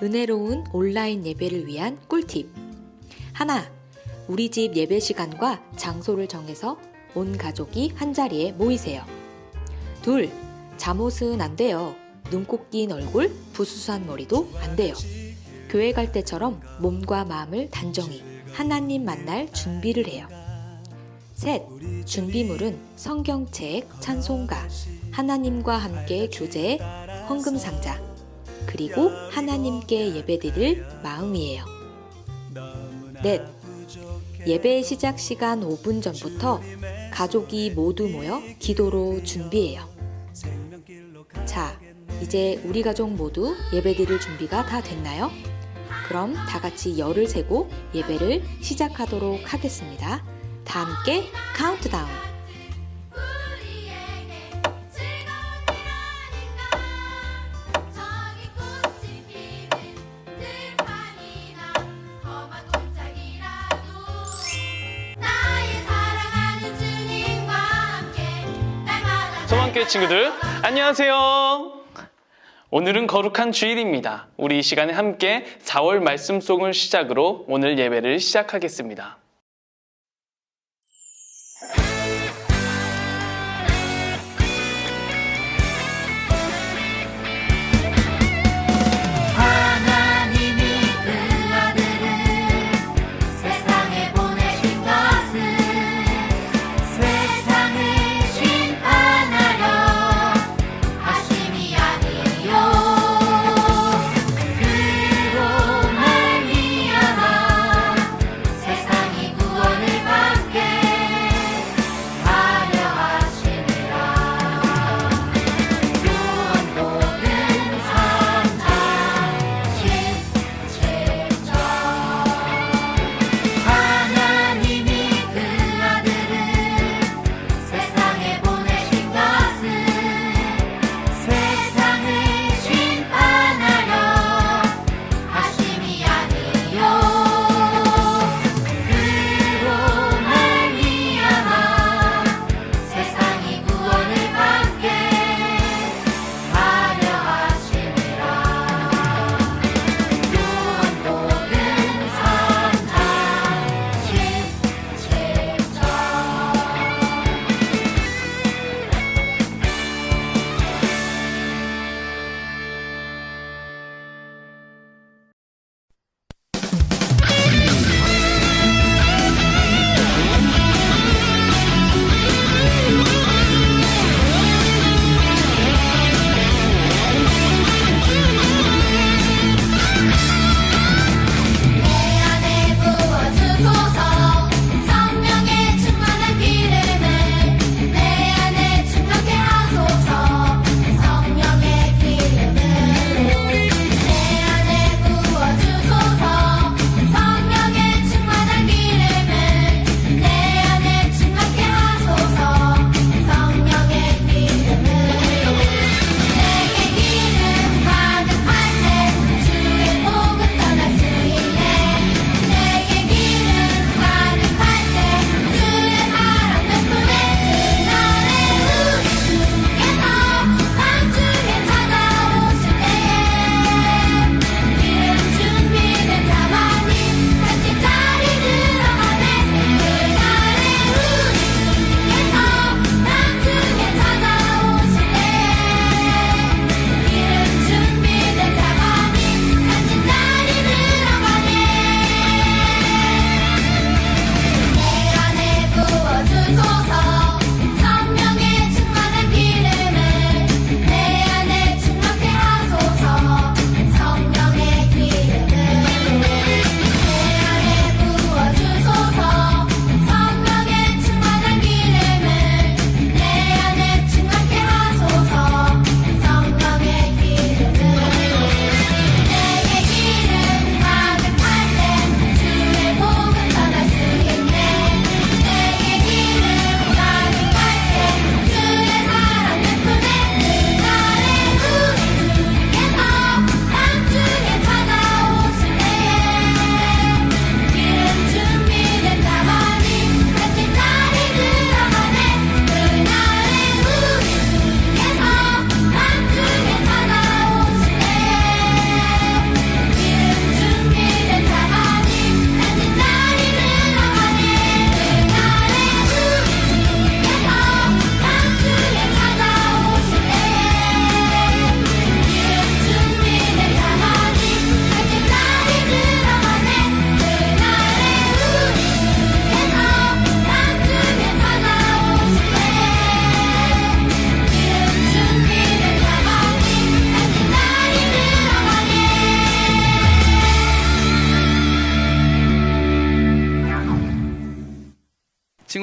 은혜로운 온라인 예배를 위한 꿀팁. 하나, 우리 집 예배 시간과 장소를 정해서 온 가족이 한 자리에 모이세요. 둘, 잠옷은 안 돼요. 눈곱 낀 얼굴, 부수수한 머리도 안 돼요. 교회 갈 때처럼 몸과 마음을 단정히 하나님 만날 준비를 해요. 셋, 준비물은 성경책, 찬송가, 하나님과 함께 교제, 헌금상자, 그리고 하나님께 예배드릴 마음이에요. 넷, 예배 시작 시간 5분 전부터 가족이 모두 모여 기도로 준비해요. 자, 이제 우리 가족 모두 예배드릴 준비가 다 됐나요? 그럼 다 같이 열을 세고 예배를 시작하도록 하겠습니다. 다 함께 카운트다운. 친구들 안녕하세요. 오늘은 거룩한 주일입니다. 우리 이 시간에 함께 4월 말씀송을 시작으로 오늘 예배를 시작하겠습니다.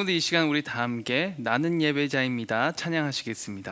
친구들 이 시간 우리 다 함께 나는 예배자입니다. 찬양하시겠습니다.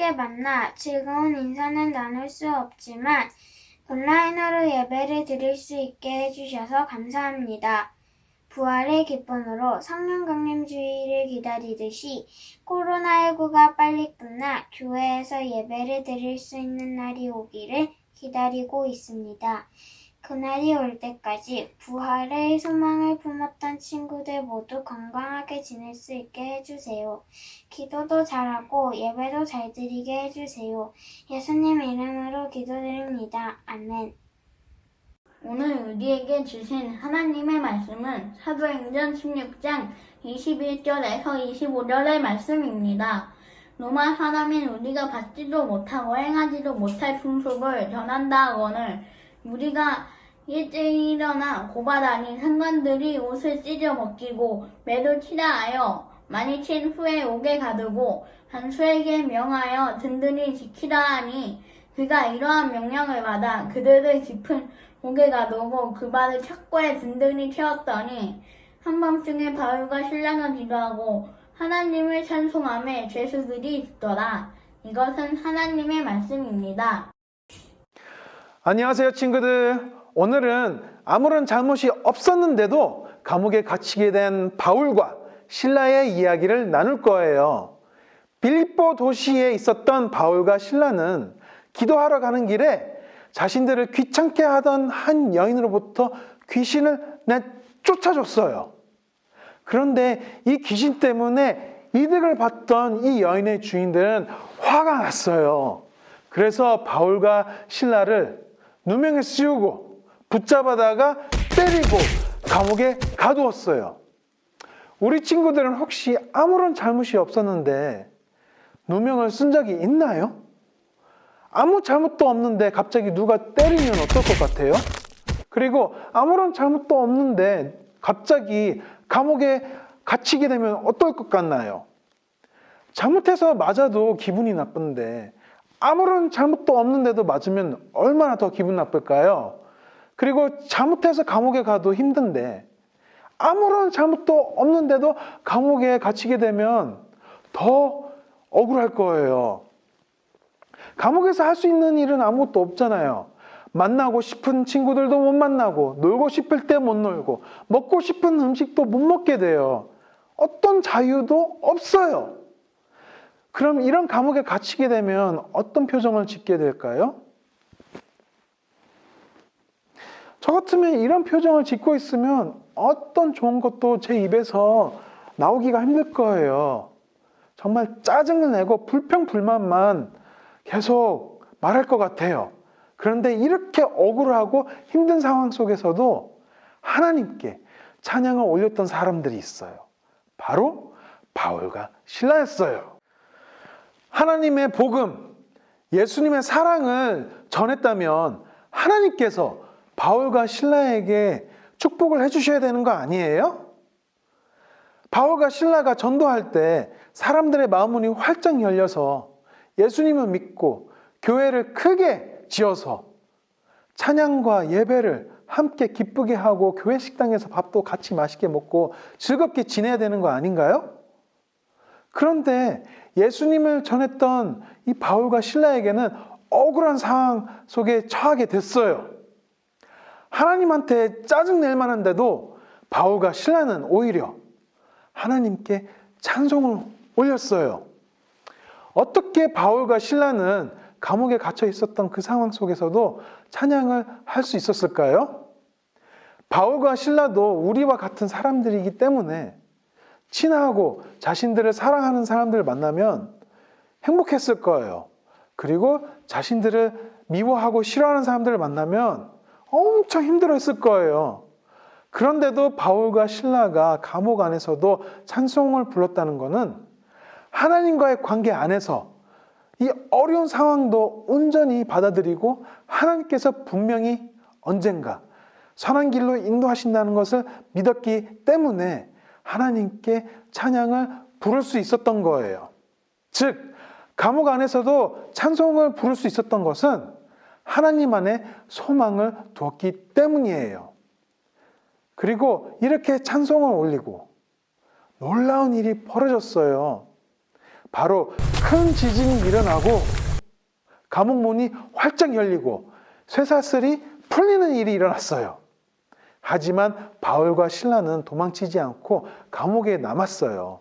함께 만나 즐거운 인사는 나눌 수 없지만 온라인으로 예배를 드릴 수 있게 해주셔서 감사합니다. 부활의 기쁨으로 성령 강림 주의를 기다리듯이 코로나19가 빨리 끝나 교회에서 예배를 드릴 수 있는 날이 오기를 기다리고 있습니다. 그날이 올 때까지 부활의 소망을 품었던 친구들 모두 건강하게 지낼 수 있게 해주세요. 기도도 잘하고 예배도 잘 드리게 해주세요. 예수님 이름으로 기도드립니다. 아멘. 오늘 우리에게 주신 하나님의 말씀은 사도행전 16장 21절에서 25절의 말씀입니다. 로마 사람인 우리가 받지도 못하고 행하지도 못할 풍속을 전한다 하거늘 우리가 일찍 일어나 고바다니 상관들이 옷을 찢어 벗기고 매도 치라 하여 많이 친 후에 옥에 가두고 단수에게 명하여 든든히 지키라 하니 그가 이러한 명령을 받아 그들을 깊은 옥에 가두고 그 발을 착고에 든든히 채웠더니 한밤중에 바울과 신랑은 기도하고 하나님을 찬송함에 죄수들이 있더라. 이것은 하나님의 말씀입니다. 안녕하세요, 친구들. 오늘은 아무런 잘못이 없었는데도 감옥에 갇히게 된 바울과 신라의 이야기를 나눌 거예요. 빌립보 도시에 있었던 바울과 신라는 기도하러 가는 길에 자신들을 귀찮게 하던 한 여인으로부터 귀신을 내 쫓아줬어요. 그런데 이 귀신 때문에 이득을 받던 이 여인의 주인들은 화가 났어요. 그래서 바울과 신라를 누명에 씌우고 붙잡아다가 때리고 감옥에 가두었어요. 우리 친구들은 혹시 아무런 잘못이 없었는데 누명을 쓴 적이 있나요? 아무 잘못도 없는데 갑자기 누가 때리면 어떨 것 같아요? 그리고 아무런 잘못도 없는데 갑자기 감옥에 갇히게 되면 어떨 것 같나요? 잘못해서 맞아도 기분이 나쁜데 아무런 잘못도 없는데도 맞으면 얼마나 더 기분 나쁠까요? 그리고 잘못해서 감옥에 가도 힘든데 아무런 잘못도 없는데도 감옥에 갇히게 되면 더 억울할 거예요. 감옥에서 할 수 있는 일은 아무것도 없잖아요. 만나고 싶은 친구들도 못 만나고, 놀고 싶을 때 못 놀고, 먹고 싶은 음식도 못 먹게 돼요. 어떤 자유도 없어요. 그럼 이런 감옥에 갇히게 되면 어떤 표정을 짓게 될까요? 저 같으면 이런 표정을 짓고 있으면 어떤 좋은 것도 제 입에서 나오기가 힘들 거예요. 정말 짜증을 내고 불평불만만 계속 말할 것 같아요. 그런데 이렇게 억울하고 힘든 상황 속에서도 하나님께 찬양을 올렸던 사람들이 있어요. 바로 바울과 신라였어요. 하나님의 복음, 예수님의 사랑을 전했다면 하나님께서 바울과 신라에게 축복을 해주셔야 되는 거 아니에요? 바울과 신라가 전도할 때 사람들의 마음문이 활짝 열려서 예수님을 믿고 교회를 크게 지어서 찬양과 예배를 함께 기쁘게 하고 교회 식당에서 밥도 같이 맛있게 먹고 즐겁게 지내야 되는 거 아닌가요? 그런데 예수님을 전했던 이 바울과 신라에게는 억울한 상황 속에 처하게 됐어요. 하나님한테 짜증낼 만한데도 바울과 신라는 오히려 하나님께 찬송을 올렸어요. 어떻게 바울과 신라는 감옥에 갇혀 있었던 그 상황 속에서도 찬양을 할 수 있었을까요? 바울과 신라도 우리와 같은 사람들이기 때문에 친하고 자신들을 사랑하는 사람들을 만나면 행복했을 거예요. 그리고 자신들을 미워하고 싫어하는 사람들을 만나면 엄청 힘들었을 거예요. 그런데도 바울과 신라가 감옥 안에서도 찬송을 불렀다는 것은 하나님과의 관계 안에서 이 어려운 상황도 온전히 받아들이고 하나님께서 분명히 언젠가 선한 길로 인도하신다는 것을 믿었기 때문에 하나님께 찬양을 부를 수 있었던 거예요. 즉, 감옥 안에서도 찬송을 부를 수 있었던 것은 하나님 안에 소망을 두었기 때문이에요. 그리고 이렇게 찬송을 올리고 놀라운 일이 벌어졌어요. 바로 큰 지진이 일어나고 감옥 문이 활짝 열리고 쇠사슬이 풀리는 일이 일어났어요. 하지만 바울과 신라는 도망치지 않고 감옥에 남았어요.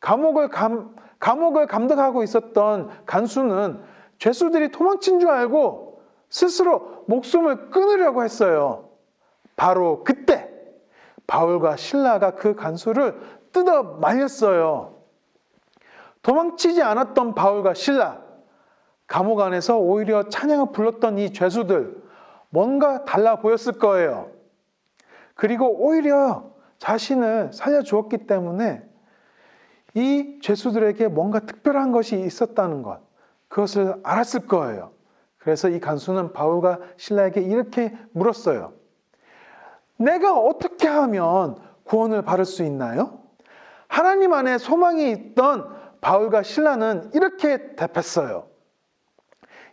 감옥을 감, 감옥을 감독하고 있었던 간수는 죄수들이 도망친 줄 알고 스스로 목숨을 끊으려고 했어요. 바로 그때 바울과 신라가 그 간수를 뜯어 말렸어요. 도망치지 않았던 바울과 신라, 감옥 안에서 오히려 찬양을 불렀던 이 죄수들, 뭔가 달라 보였을 거예요. 그리고 오히려 자신을 살려주었기 때문에 이 죄수들에게 뭔가 특별한 것이 있었다는 것, 그것을 알았을 거예요. 그래서 이 간수는 바울과 신라에게 이렇게 물었어요. 내가 어떻게 하면 구원을 받을 수 있나요? 하나님 안에 소망이 있던 바울과 신라는 이렇게 답했어요.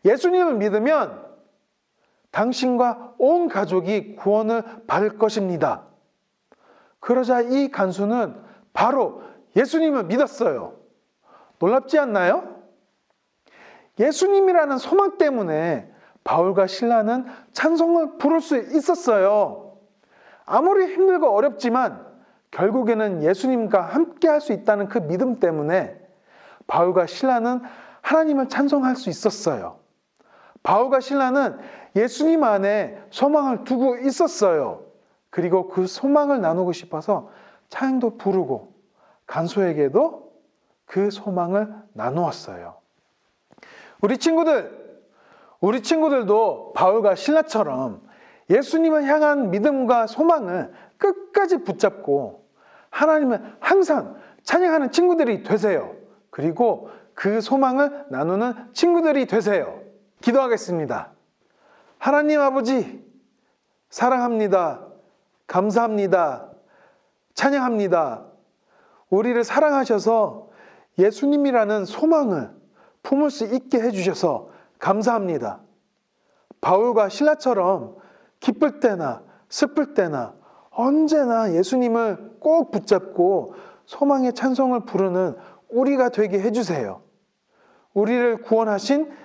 예수님을 믿으면 당신과 온 가족이 구원을 받을 것입니다. 그러자 이 간수는 바로 예수님을 믿었어요. 놀랍지 않나요? 예수님이라는 소망 때문에 바울과 신라는 찬송을 부를 수 있었어요. 아무리 힘들고 어렵지만 결국에는 예수님과 함께 할 수 있다는 그 믿음 때문에 바울과 신라는 하나님을 찬송할 수 있었어요. 바울과 신라는 예수님 안에 소망을 두고 있었어요. 그리고 그 소망을 나누고 싶어서 찬양도 부르고 간소에게도 그 소망을 나누었어요. 우리 친구들, 우리 친구들도 바울과 신라처럼 예수님을 향한 믿음과 소망을 끝까지 붙잡고 하나님을 항상 찬양하는 친구들이 되세요. 그리고 그 소망을 나누는 친구들이 되세요. 기도하겠습니다. 하나님 아버지, 사랑합니다. 감사합니다. 찬양합니다. 우리를 사랑하셔서 예수님이라는 소망을 품을 수 있게 해주셔서 감사합니다. 바울과 신라처럼 기쁠 때나 슬플 때나 언제나 예수님을 꼭 붙잡고 소망의 찬송을 부르는 우리가 되게 해주세요. 우리를 구원하신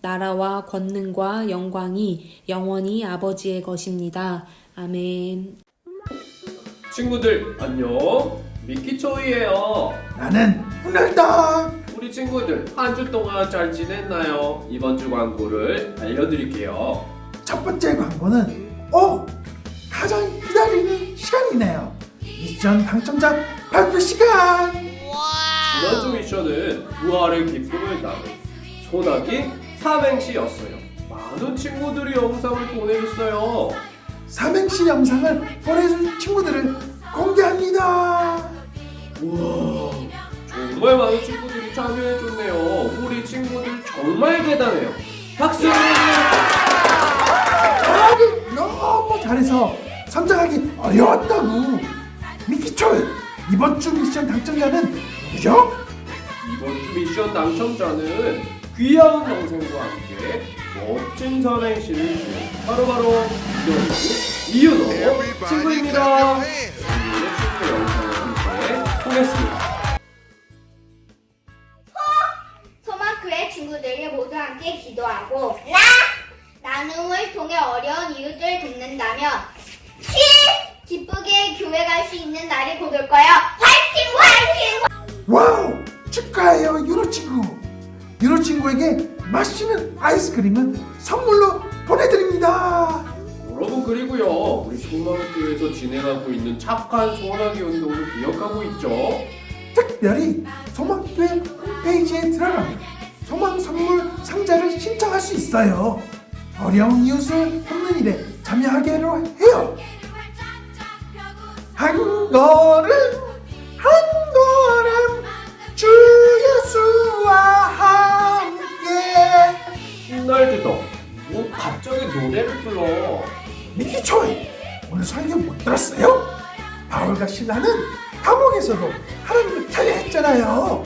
나라와 권능과 영광이 영원히 아버지의 것입니다. 아멘. 친구들 안녕 미키초이예요 나는 오늘다. 우리 친구들 한 주 동안 잘 지냈나요? 이번 주 광고를 알려드릴게요 첫 번째 광고는 오 가장 기다리는 시간이네요. 미션 당첨자 발표 시간. 지난주 미션은 부활의 기쁨을 나눈 소나기 삼행시였어요 많은 친구들이 영상을 보내줬어요 삼행시 영상을 보내준 친구들을 공개합니다. 우와 정말 많은 친구들이 참여해줬네요 우리 친구들 정말 대단해요 박수 잘하기 너무 잘해서 선정하기 어려웠다고. 미키철 이번 주 미션 당첨자는 누구죠? 이번 주 미션 당첨자는 귀여운 동생과 함께 멋진 삼행시를 지은 바로바로 이현우, 이윤호 친구입니다. 친구 영상을 함께 보겠습니다. 아이스크림은 선물로 보내드립니다. 여러분 그리고요 우리 소망교회에서 진행하고 있는 착한 소원하기 운동을 기억하고 있죠? 특별히 소망교회 홈페이지에 들어가면 소망 선물 상자를 신청할 수 있어요. 어려운 이웃을 돕는 일에 참여하기로 해요. 한 걸음 한 걸음 주 노래를 불러 미키 초이 오늘 설교 못 들었어요? 바울과 신라는 감옥에서도 하나님을 찬양했잖아요.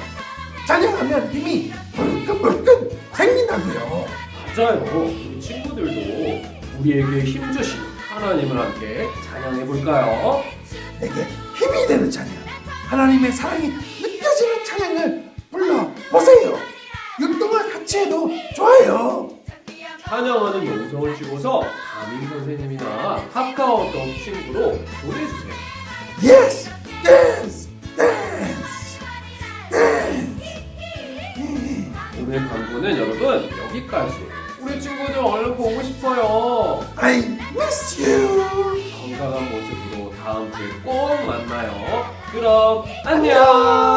찬양하면 힘이 불끈불끈 생긴다고요. 맞아요 우리 친구들도 우리에게 힘 주신 하나님을 함께 찬양해 볼까요? 내게 힘이 되는 찬양, 하나님의 사랑이 느껴지는 찬양을 불러 보세요. 율동을 같이 해도 좋아요. 찬양하는 영상을 찍어서 담임 선생님이나 카카오톡 친구로 보내주세요. Yes, dance, dance, dance. 오늘 광고는 여러분 여기까지. 우리 친구들 얼른 보고 싶어요. I miss you. 건강한 모습으로 다음 주에 꼭 만나요. 그럼 안녕.